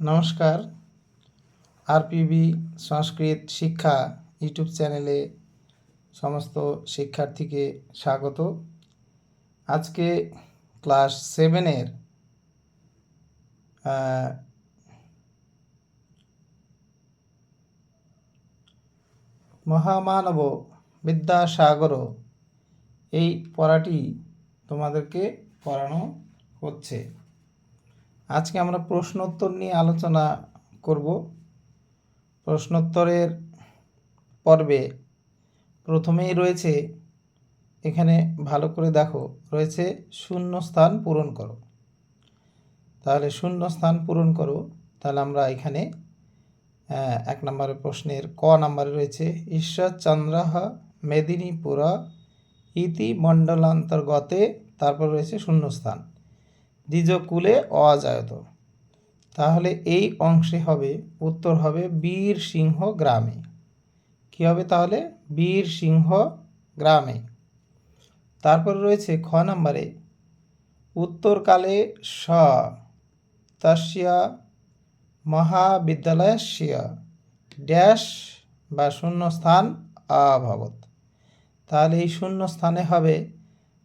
নমস্কার। আরপিবি সংস্কৃত শিক্ষা ইউটিউব চ্যানেলে সমস্ত শিক্ষার্থীকে স্বাগত। আজকে ক্লাস সেভেনের মহামানব বিদ্যাসাগর এই পড়াটি তোমাদেরকে পড়ানো হচ্ছে। আজকে আমরা প্রশ্নোত্তর নিয়ে আলোচনা করব। প্রশ্নোত্তরের পর্বে প্রথমেই রয়েছে, এখানে ভালো করে দেখো, রয়েছে শূন্য স্থান পূরণ করো। তাহলে শূন্য স্থান পূরণ করো, তাহলে আমরা এখানে এক নম্বরের প্রশ্নের ক নম্বরে রয়েছে ঈশ্বরচন্দ্র মেদিনীপুর ইতি মণ্ডলান্তর্গতে তারপর রয়েছে শূন্যস্থান। দ্বিজকুলে অজায়ত। তাহলে এই অংশে হবে, উত্তর হবে বীর সিংহ গ্রামে। কি হবে তাহলে? বীর সিংহ গ্রামে। তারপর রয়েছে খ নম্বরে, উত্তরকালে স তস্য মহাবিদ্যালয়স্য ড্যাশ বা শূন্যস্থান অভবত। তাহলে এই শূন্য স্থানে হবে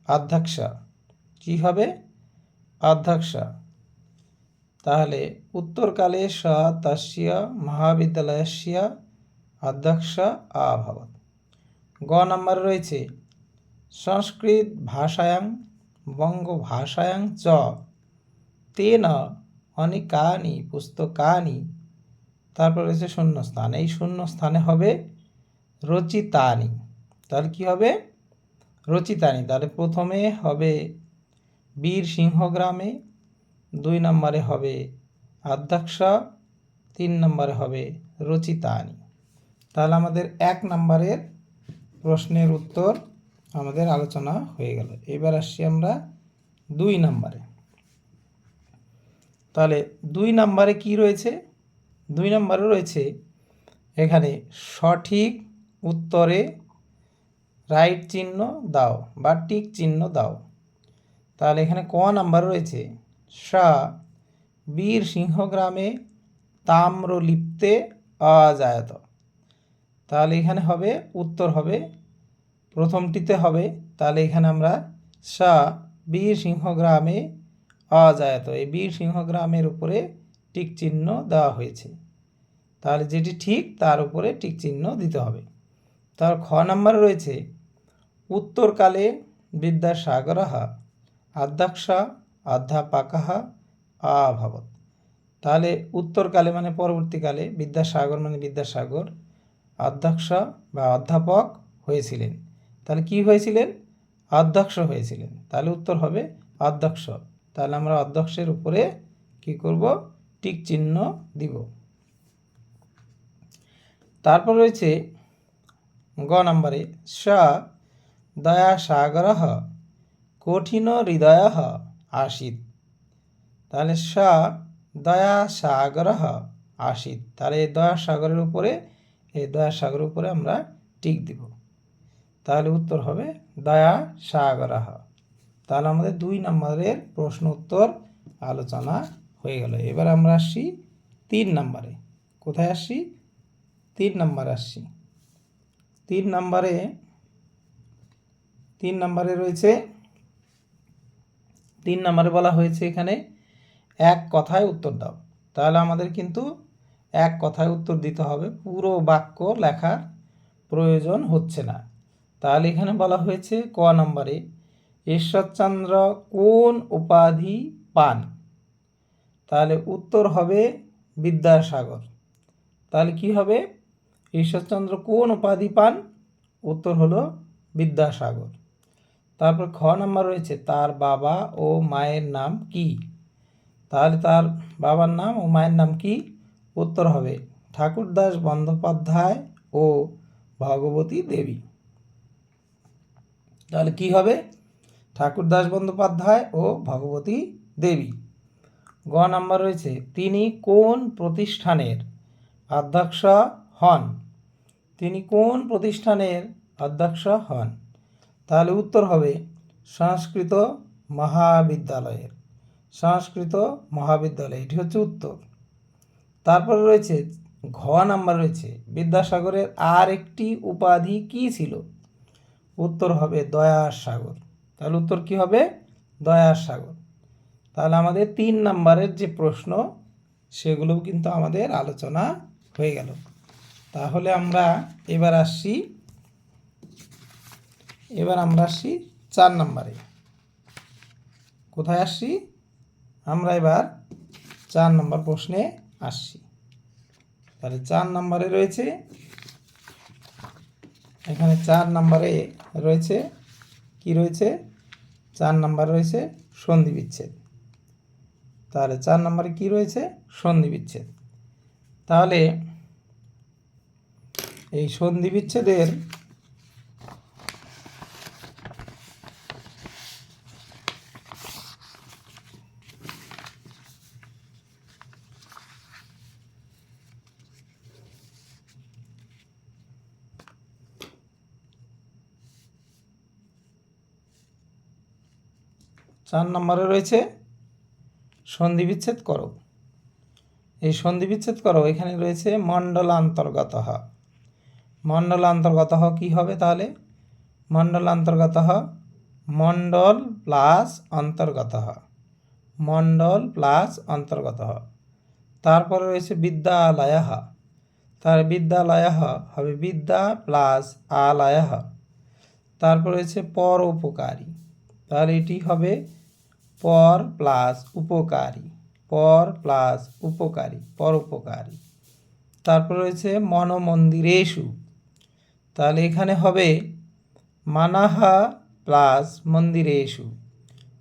অধ্যক্ষ কি হবে? অধ্যক্ষ তাহলে উত্তরকালে স তস্য মহাবিদ্যালয়স্য অধ্যক্ষ অভবত গ নম্বর রয়েছে, সংস্কৃত ভাষায়াং বঙ্গভাষায়াং চ। তেন অনেকানি পুস্তকানি। তারপর রয়েছে শূন্যস্থান। এই শূন্য স্থানে হবে রচিতানি। তাহলে কি হবে? রচিতানি। তাহলে প্রথমে হবে বীর সিংহ গ্রামে দুই নম্বরে হবে অধ্যক্ষ তিন নম্বরে হবে রচিতানি। তাহলে আমাদের এক নম্বরের প্রশ্নের উত্তর আমাদের আলোচনা হয়ে গেল। এবার আসছি আমরা দুই নম্বরে। তাহলে দুই নম্বরে কি রয়েছে? দুই নম্বরে রয়েছে এখানে সঠিক উত্তরে রাইট চিহ্ন দাও বা টিক চিহ্ন দাও। তাহলে এখানে ক নাম্বার রয়েছে? সা, বীর সিংহ গ্রামে তাম্রলিপ্তে অজায়ত তাহলে এখানে হবে, উত্তর হবে, প্রথমটিতে হবে, তাহলে এখানে আমরা সা, বীর সিংহ গ্রামে অজায়ত এই বীর সিংহ গ্রামের উপরে টিক চিহ্ন দেওয়া হয়েছে। তাহলে যেটি ঠিক, তার উপরে টিক চিহ্ন দিতে হবে। তার খ নাম্বার রয়েছে, উত্তরকালে বিদ্যাসাগর অধ্যক্ষ অধ্যাপক অভবত তাহলে উত্তরকালে মানে পরবর্তীকালে বিদ্যাসাগর মানে বিদ্যাসাগর অধ্যক্ষ বা অধ্যাপক হয়েছিলেন। তাহলে কি হয়েছিলেন? অধ্যক্ষ হয়েছিলেন। তাহলে উত্তর হবে অধ্যক্ষ তাহলে আমরা অধ্যক্ষের উপরে কি করব? টিক চিহ্ন দিব। তারপর রয়েছে গ নম্বরে, স দয়াসাগর কঠিন হৃদয় আসিত। তাহলে স দয়াসাগর আসিত। তাহলে এই দয়াসাগরের উপরে, এই দয়াসাগরের উপরে আমরা টিক দিব। তাহলে উত্তর হবে দয়া সাগর তাহলে আমাদের দুই নম্বরের প্রশ্ন উত্তর আলোচনা হয়ে গেল। এবার আমরা আসছি তিন নম্বরে। কোথায় আসছি তিন নম্বরে আসছি তিন নম্বরে তিন নম্বরে রয়েছে তিন নম্বরে বলা হয়েছে এখানে, এক কথায় উত্তর দাও। তাহলে আমাদের কিন্তু এক কথায় উত্তর দিতে হবে। পুরো বাক্য লেখার প্রয়োজন হচ্ছে না। তাহলে এখানে বলা হয়েছে ক নম্বরে, ঈশ্বরচন্দ্র কোন উপাধি পান? তাহলে উত্তর হবে বিদ্যাসাগর। তাহলে কি হবে? ঈশ্বরচন্দ্র কোন উপাধি পান? উত্তর হলো বিদ্যাসাগর। তারপর খ নাম্বার রয়েছে, তার বাবা ও মায়ের নাম কি? তাহলে তার বাবার নাম ও মায়ের নাম কি? উত্তর হবে, ঠাকুরদাস বন্দ্যোপাধ্যায় ও ভগবতী দেবী। তাহলে কি হবে? ঠাকুরদাস বন্দ্যোপাধ্যায় ও ভগবতী দেবী। গ নাম্বার রয়েছে, তিনি কোন প্রতিষ্ঠানের অধ্যক্ষ হন? তিনি কোন প্রতিষ্ঠানের অধ্যক্ষ হন? তাহলে উত্তর হবে সংস্কৃত মহাবিদ্যালয়ের, সংস্কৃত মহাবিদ্যালয়। এটি হচ্ছে উত্তর। তারপরে রয়েছে, ঘ নাম্বার রয়েছে, বিদ্যাসাগরের আর একটি উপাধি কি ছিল? উত্তর হবে দয়ার সাগর তাহলে উত্তর কি হবে? দয়ার সাগর তাহলে আমাদের তিন নাম্বারের যে প্রশ্ন, সেগুলোও কিন্তু আমাদের আলোচনা হয়ে গেল। তাহলে আমরা এবার আসছি এবার আমরা আসছি চার নাম্বারে। কোথায় আসছি? আমরা এবার চার নম্বর প্রশ্নে আসছি। তাহলে চার নম্বরে রয়েছে, এখানে চার নম্বরে রয়েছে, কি রয়েছে? চার নম্বর রয়েছে সন্ধি বিচ্ছেদ। তাহলে চার নম্বরে কি রয়েছে? সন্ধি বিচ্ছেদ। তাহলে এই সন্ধি বিচ্ছেদের চার নম্বরে রয়েছে সন্ধি বিচ্ছেদ করো। এই সন্ধি বিচ্ছেদ করো, এখানে রয়েছে মণ্ডলান্তর্গত। মণ্ডলান্তর্গত কী হবে তাহলে? মণ্ডলান্তর্গত মণ্ডল প্লাস অন্তর্গত। মণ্ডল প্লাস অন্তর্গত। তারপরে রয়েছে বিদ্যালয়। তার বিদ্যালয় হবে বিদ্যা প্লাস আলয়। তারপর রয়েছে পর উপকারী তাহলে এটি হবে পর প্লাস উপকারী, পর প্লাস উপকারী, পর উপকারী। তারপর রয়েছে মনমন্দিরেশু তাহলে এখানে হবে মানাহা প্লাস মন্দিরেশু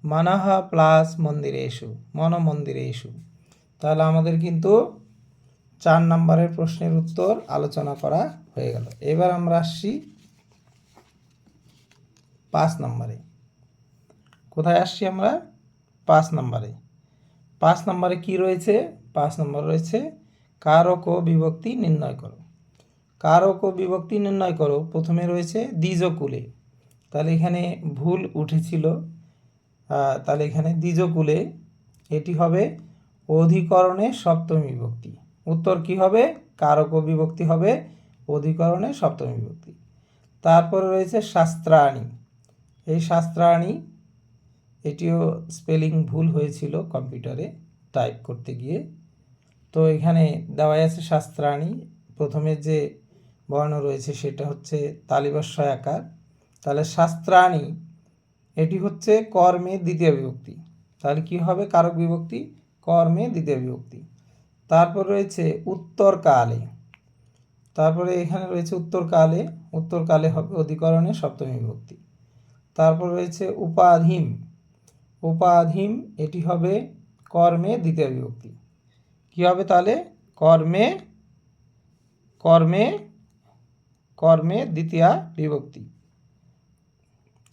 মানাহা প্লাস মন্দিরেশু মনমন্দিরেশু তাহলে আমাদের কিন্তু চার নম্বরের প্রশ্নের উত্তর আলোচনা করা হয়ে গেল। এবার আমরা আসছি পাঁচ নম্বরে। কোথায় আসছি আমরা? পাঁচ নম্বরে। পাঁচ নম্বরে কি রয়েছে? পাঁচ নম্বর রয়েছে, কারক ও বিভক্তি নির্ণয় করো। কারক ও বিভক্তি নির্ণয় করো, প্রথমে রয়েছে দ্বিজকুলে। তাহলে এখানে ভুল উঠেছিল। তাহলে এখানে দ্বিজকুলে, এটি হবে অধিকরণে সপ্তমী বিভক্তি। উত্তর কি হবে? কারক বিভক্তি হবে অধিকরণে সপ্তমী বিভক্তি। তারপরে রয়েছে শাস্ত্রাণী। এই শাস্ত্রাণী এটিও স্পেলিং ভুল হয়েছিল কম্পিউটারে টাইপ করতে গিয়ে। তো এখানে দেওয়াই আছে শাস্ত্রাণী। প্রথমে যে বর্ণ রয়েছে সেটা হচ্ছে তালিবস্বয় আকার। তাহলে শাস্ত্রাণী, এটি হচ্ছে কর্মে দ্বিতীয় বিভক্তি। তাহলে কি হবে কারক বিভক্তি? কর্মে দ্বিতীয় বিভক্তি। তারপর রয়েছে উত্তরকালে তারপরে এখানে রয়েছে উত্তরকালে উত্তরকালে হবে অধিকরণে সপ্তমী বিভক্তি। তারপর রয়েছে উপাধীম। উপাধীম, এটি হবে কর্মে দ্বিতীয় বিভক্তি। কী হবে তাহলে? কর্মে কর্মে কর্মে দ্বিতীয় বিভক্তি।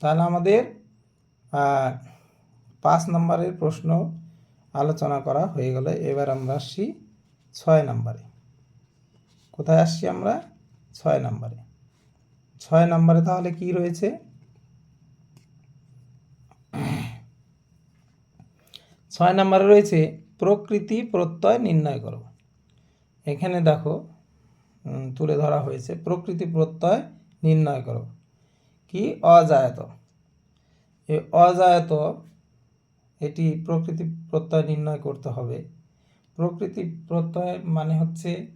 তাহলে আমাদের পাঁচ নম্বরের প্রশ্ন আলোচনা করা হয়ে গেল। এবার আমরা আসছি ছয় নম্বরে। কোথায় আসছি আমরা? ছয় নম্বরে। ছয় নম্বরে তাহলে কি রয়েছে? ছয় নম্বরে রয়েছে, প্রকৃতি প্রত্যয় নির্ণয় করো। এখানে দেখো তুলে ধরা হয়েছে, প্রকৃতি প্রত্যয় নির্ণয় করো। কি? অজায়ত। এই অজায়ত, এটি প্রকৃতি প্রত্যয় নির্ণয় করতে হবে। প্রকৃতি প্রত্যয় মানে হচ্ছে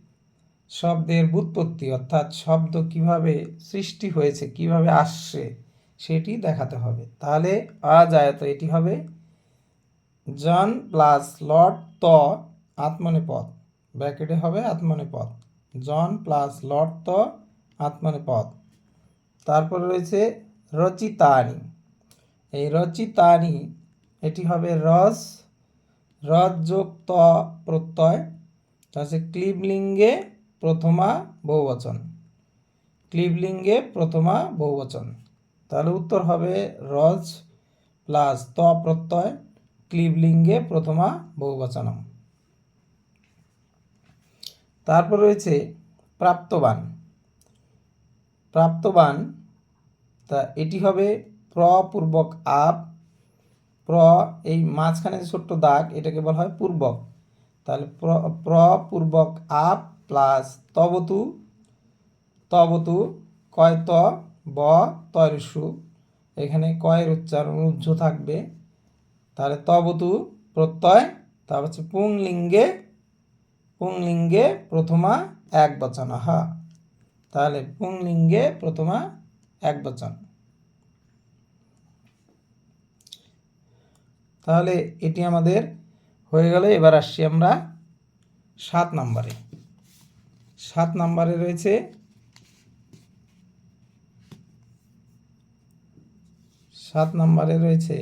শব্দের বুৎপত্তি অর্থাৎ শব্দ কীভাবে সৃষ্টি হয়েছে, কীভাবে আসছে, সেটি দেখাতে হবে। তাহলে অজায়ত এটি হবে জন প্লাস লট ত আত্মনেপদ। ব্র্যাকেটে হবে আত্মনেপদ। জন প্লাস লট ত আত্মনেপদ। তারপরে রয়েছে রচিতানি। এই রচিতানি, এটি হবে রস রজ যোগ ত প্রত্যয় তাছে ক্লিবলিঙ্গে প্রথমা বহুবচন। ক্লিবলিঙ্গে প্রথমা বহুবচন। তাহলে উত্তর হবে রজ প্লাস ত প্রত্যয়। ক্লিবলিঙ্গে প্রথমা বহুবচনম। তারপর রয়েছে প্রাপ্তবান। প্রাপ্তবান, তা এটি হবে প্রপূর্বক আপ প্র এই মাঝখানে যে ছোট্ট দাগ, এটাকে বলা হয় পূর্বক। তাহলে প্র প্র পূর্বক আপ প্লাস তবতু তবতু কয় ত ব তয়সু এখানে কয়ের উচ্চারণ উজ্জ থাকবে। তাহলে তবতু প্রত্যয় তারপর হচ্ছে পুংলিঙ্গে পুংলিঙ্গে প্রথমা এক বচন হা তাহলে পুংলিঙ্গে প্রথমা এক বচন। তাহলে এটি আমাদের হয়ে গেল, এবার আসছি আমরা সাত নম্বরে। সাত নম্বরে রয়েছে সাত নম্বরে রয়েছে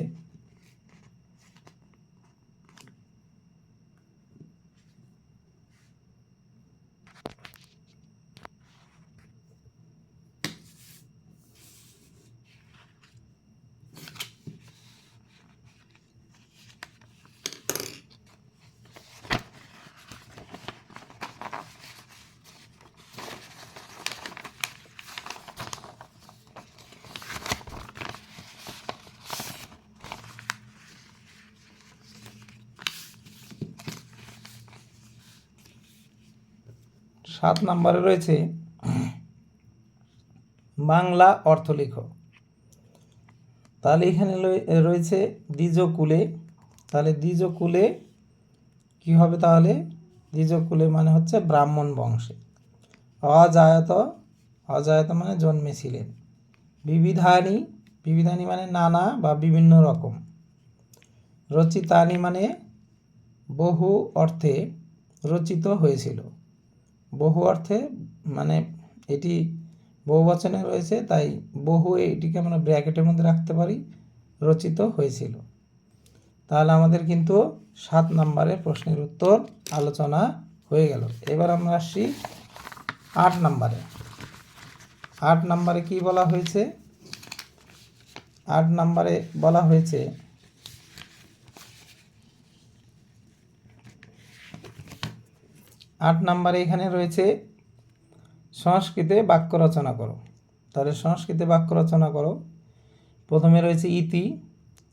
সাত নম্বরে রয়েছে বাংলা অর্থ লেখো তাহলে এখানে রয়েছে দ্বিজকুলে। তাহলে দ্বিজকুলে কি হবে তাহলে? দ্বিজকুলে মানে হচ্ছে ব্রাহ্মণ বংশে। অজায়ত অজায়ত মানে জন্মেছিলেন। বিবিধানি বিবিধানি মানে নানা বা বিভিন্ন রকম। রচিতানি মানে বহু অর্থে রচিত হয়েছিল। বহু অর্থে মানে এটি বহু বচনে রয়েছে, তাই বহু এটিকে আমরা ব্র্যাকেটের মধ্যে রাখতে পারি, রচিত হয়েছিল। তাহলে আমাদের কিন্তু সাত নম্বরের প্রশ্নের উত্তর আলোচনা হয়ে গেল। এবার আমরা আসছি আট নম্বরে। আট নম্বরে কি বলা হয়েছে? আট নম্বরে বলা হয়েছে আট নম্বরে এখানে রয়েছে সংস্কৃতে বাক্য রচনা করো। তাহলে সংস্কৃতে বাক্য রচনা করো। প্রথমে রয়েছে ইতি।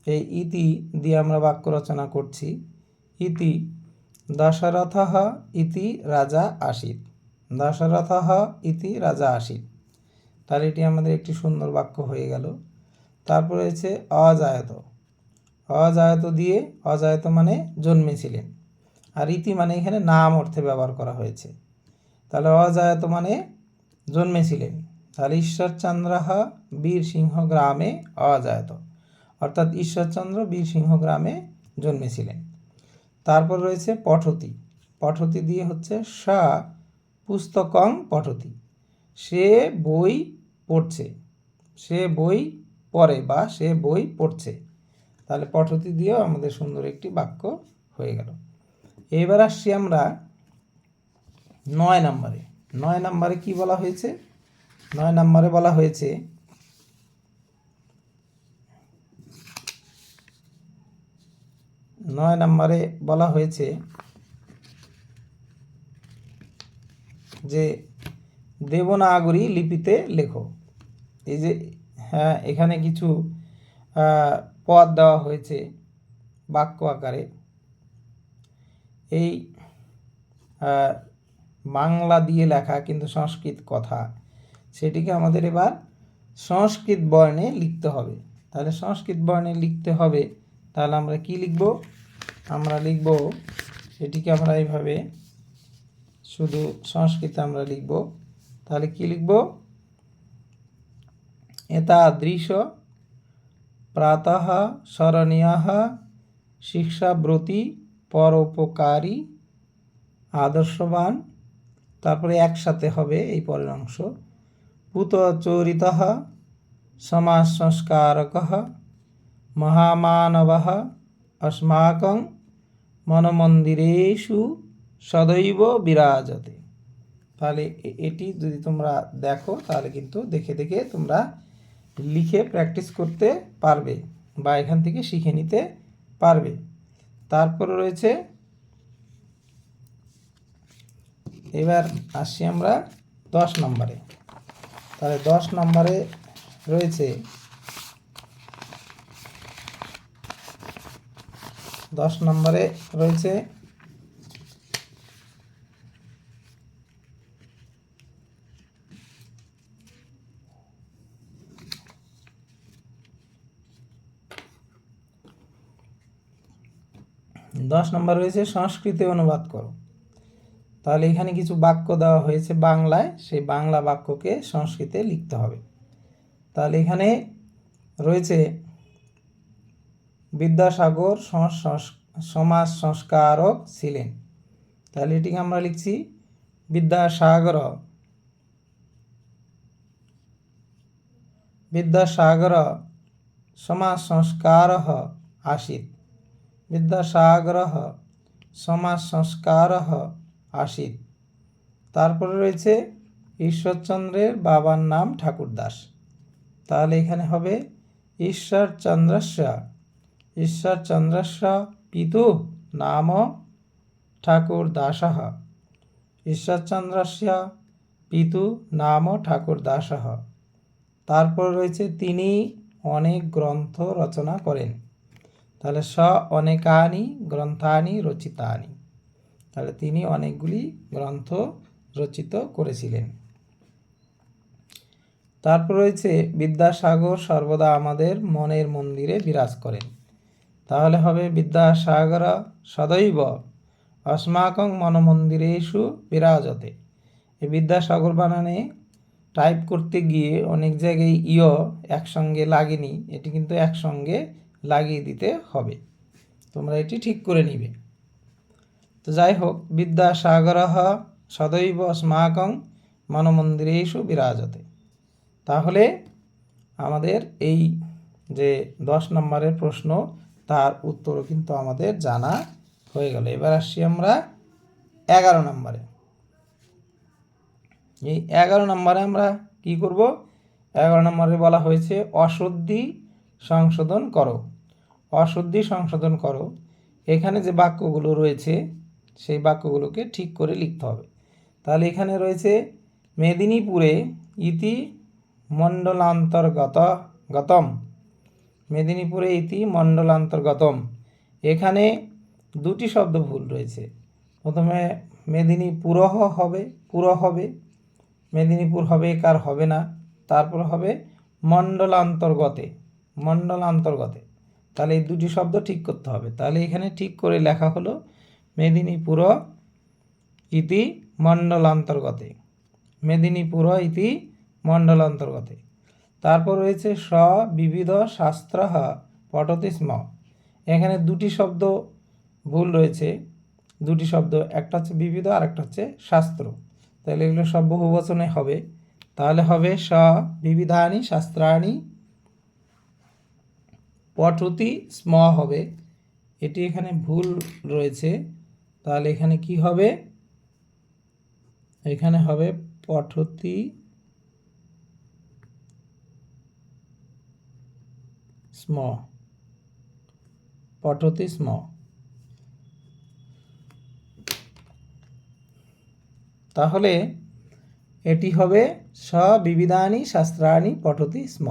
এই ইতি দিয়ে আমরা বাক্য রচনা করছি। ইতি, দশরথ ইতি রাজা আসিত। দশরথ ইতি রাজা আসিত। তাহলে এটি আমাদের একটি সুন্দর বাক্য হয়ে গেল। তারপর রয়েছে অজায়ত। অজায়ত দিয়ে অজায়ত মানে জন্মেছিলেন। আর ইতি মানে এখানে নাম অর্থে ব্যবহার করা হয়েছে। তাহলে অজায়ত মানে জন্মেছিলেন। তাহলে ঈশ্বরচন্দ্র বীর সিংহ গ্রামে অজায়ত। অর্থাৎ ঈশ্বরচন্দ্র বীর সিংহ গ্রামে জন্মেছিলেন। তারপর রয়েছে পঠতি। পঠতি দিয়ে হচ্ছে সা পুস্তকং পঠতি। সে বই পড়ছে। সে বই পড়ে বা সে বই পড়ছে। তাহলে পঠতি দিয়েও আমাদের সুন্দর একটি বাক্য হয়ে গেল। এবার আসছি আমরা নয় নম্বরে। নয় নম্বরে কি বলা হয়েছে? নয় নম্বরে বলা হয়েছে, নয় নম্বরে বলা হয়েছে যে দেবনাগরী লিপিতে লেখো। এই যে হ্যাঁ এখানে কিছু পদ দেওয়া হয়েছে বাক্য আকারে। এই বাংলা দিয়ে লেখা কিন্তু সংস্কৃত কথা। সেটিকে আমাদের এবার সংস্কৃত বর্ণে লিখতে হবে। তাহলে সংস্কৃত বর্ণে লিখতে হবে, তাহলে আমরা কি লিখব? আমরা লিখব, সেটিকে আমরা এইভাবে শুধু সংস্কৃতে আমরা লিখব। তাহলে কি লিখব? এতাদৃশ প্রাতঃ স্মরণীয় শিক্ষাব্রতী পরোপকারী, আদর্শবান, তারপরে একসাথে হবে এই পরের অংশ। পুতচরিত সমাজ সংস্কারক, মহামানব, অস্মাক মনমন্দিরেষু সদৈব বিরাজতে। তাহলে এটি যদি তোমরা দেখো, তাহলে কিন্তু দেখে দেখে তোমরা লিখে প্র্যাকটিস করতে পারবে বা এখান থেকে শিখে নিতে পারবে। তারপরে রয়েছে এবার আসি আমরা দশ নম্বরে। তাহলে দশ নম্বরে রয়েছে দশ নম্বরে রয়েছে দশ নম্বর রয়েছে সংস্কৃতে অনুবাদ করো। তাহলে এখানে কিছু বাক্য দেওয়া হয়েছে বাংলায়, সেই বাংলা বাক্যকে সংস্কৃতে লিখতে হবে। তাহলে এখানে রয়েছে বিদ্যাসাগর সমাজ সংস্কারক ছিলেন। তাহলে এটিকে আমরা লিখছি বিদ্যাসাগর। বিদ্যাসাগর সমাজ সংস্কার আसीत् বিদ্যাসাগর সমাজ সংস্কার আसीत् তারপরে রয়েছে ঈশ্বরচন্দ্রের বাবার নাম ঠাকুরদাস। তাহলে এখানে হবে ঈশ্বরচন্দ্রস্য। ঈশ্বরচন্দ্রস্য পিতু নাম ঠাকুরদাসः। ঈশ্বরচন্দ্রস্য পিতু নাম ঠাকুরদাসः। তারপর রয়েছে তিনি অনেক গ্রন্থ রচনা করেন। তাহলে স অনেকানি গ্রন্থানি রচিতানি। তাহলে তিনি অনেকগুলি গ্রন্থ রচিত করেছিলেন। তারপর রয়েছে, বিদ্যাসাগর সর্বদা আমাদের মনের মন্দিরে বিরাজ করেন। তাহলে হবে বিদ্যাসাগর সদৈব, অস্মাকং মনমন্দিরেষু বিরাজতে। এই বিদ্যাসাগর বানানে টাইপ করতে গিয়ে অনেক জায়গায় ইয় একসঙ্গে লাগেনি, এটি কিন্তু একসঙ্গে লাগিয়ে দিতে হবে। তোমরা এটি ঠিক করে নিবে। তো যাই হোক বিদ্যাসাগর সদৈব অস্মাকং মনমন্দিরেষু বিরাজতে। তাহলে আমাদের এই যে দশ নম্বরের প্রশ্ন, তার উত্তরও কিন্তু আমাদের জানা হয়ে গেল। এবার আসছি আমরা এগারো নম্বরে। এই এগারো নম্বরে আমরা কি করব? এগারো নম্বরে বলা হয়েছে, অশুদ্ধি সংশোধন করো। অশুদ্ধি সংশোধন করো। এখানে যে বাক্যগুলো রয়েছে, সেই বাক্যগুলোকে ঠিক করে লিখতে হবে। তাহলে এখানে রয়েছে, মেদিনীপুরে ইতি মণ্ডলান্তর্গত গতম। মেদিনীপুরে ইতি মণ্ডলান্তর্গতম। এখানে দুটি শব্দ ভুল রয়েছে। প্রথমে মেদিনীপুরহ হবে পুর হবে। মেদিনীপুর হবে, কার হবে না? তারপর হবে মণ্ডলান্তর্গতে। মণ্ডলান্তর্গতে তাহলে এই দুটি শব্দ ঠিক করতে হবে। তাহলে এখানে ঠিক করে লেখা হলো মেদিনীপুর ইতি মণ্ডলান্তর্গতে মেদিনীপুর ইতি মণ্ডলান্তর্গতে তারপর রয়েছে স বিবিধ শাস্ত্র পঠতি স্ম। এখানে দুটি শব্দ ভুল রয়েছে। দুটি শব্দ, একটা হচ্ছে বিবিধ আর একটা হচ্ছে শাস্ত্র। তাহলে এগুলো সব বহুবচনে হবে। তাহলে হবে স বিবিধানি শাস্ত্রাণি পঠতি স্ম হবে। এটি এখানে ভুল রয়েছে। তাহলে এখানে কি হবে? এখানে হবে পঠতি স্ম পঠতি স্ম তাহলে এটি হবে স বিবিধানি শাস্ত্রাণি পঠতি স্ম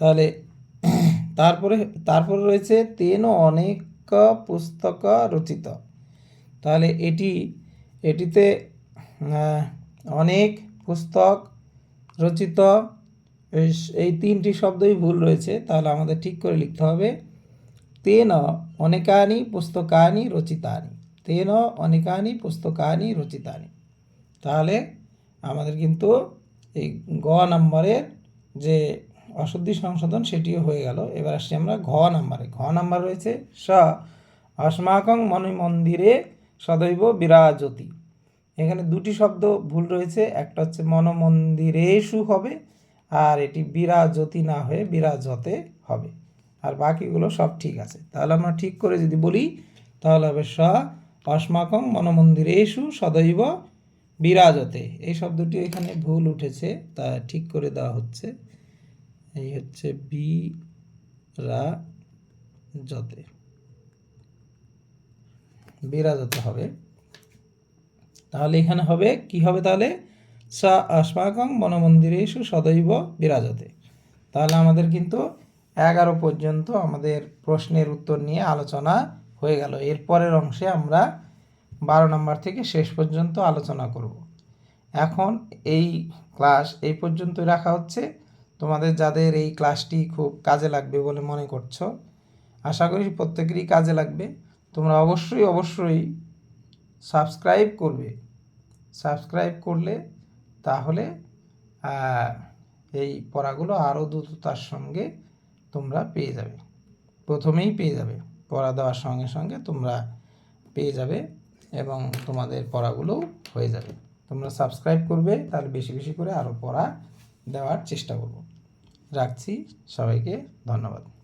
তাহলে তারপরে তারপরে রয়েছে তেন অনেক পুস্তক রচিত। তাহলে এটি, এটিতে অনেক পুস্তক রচিত। এই- তিনটি শব্দই ভুল রয়েছে, তাহলে আমাদের ঠিক করে লিখতে হবে। তেন অনেকানি পুস্তকানি রচিতানি। তেন অনেকানি পুস্তকানি রচিতানি। তাহলে আমাদের কিন্তু এই গ নম্বরের যে অশুদ্ধি সংশোধন সেটিও হয়ে গেল। এবার আসছি আমরা ঘ নাম্বারে। ঘ নাম্বার রয়েছে স, অস্মাকং মনি মন্দিরে সদৈব বিরাজতি। এখানে দুটি শব্দ ভুল রয়েছে। একটা হচ্ছে মনমন্দিরেষু হবে, আর এটি বিরাজতি না হয়ে বিরাজতে হবে। আর বাকিগুলো সব ঠিক আছে। তাহলে আমরা ঠিক করে যদি বলি, তাহলে হবে স, অস্মাকং মনমন্দিরেষু সদৈব বিরাজতে। এই শব্দটি এখানে ভুল উঠেছে, তা ঠিক করে দেওয়া হচ্ছে। এই হচ্ছে বি রা জতে। বিরাজতে হবে। তাহলে এখানে হবে, কি হবে তাহলে? স অস্মাকং বনমন্দিরেষু সদৈব বিরাজতে তাহলে আমাদের কিন্তু এগারো পর্যন্ত আমাদের প্রশ্নের উত্তর নিয়ে আলোচনা হয়ে গেল। এরপরের অংশে আমরা বারো নম্বর থেকে শেষ পর্যন্ত আলোচনা করব। এখন এই ক্লাস এই পর্যন্তই রাখা হচ্ছে। তোমাদের যাদের এই ক্লাসটি খুব কাজে লাগবে বলে মনে করছ, আশা করি প্রত্যেকেরই কাজে লাগবে। তোমরা অবশ্যই অবশ্যই সাবস্ক্রাইব করবে। সাবস্ক্রাইব করলে তাহলে এই পড়াগুলো আরও দ্রুততার সঙ্গে তোমরা পেয়ে যাবে। প্রথমেই পেয়ে যাবে। পড়া দেওয়ার সঙ্গে সঙ্গে তোমরা পেয়ে যাবে এবং তোমাদের পড়াগুলোও হয়ে যাবে। তোমরা সাবস্ক্রাইব করবে, তাহলে বেশি বেশি করে আরও পড়া দেওয়ার চেষ্টা করব। রাখছি। সবাইকে ধন্যবাদ।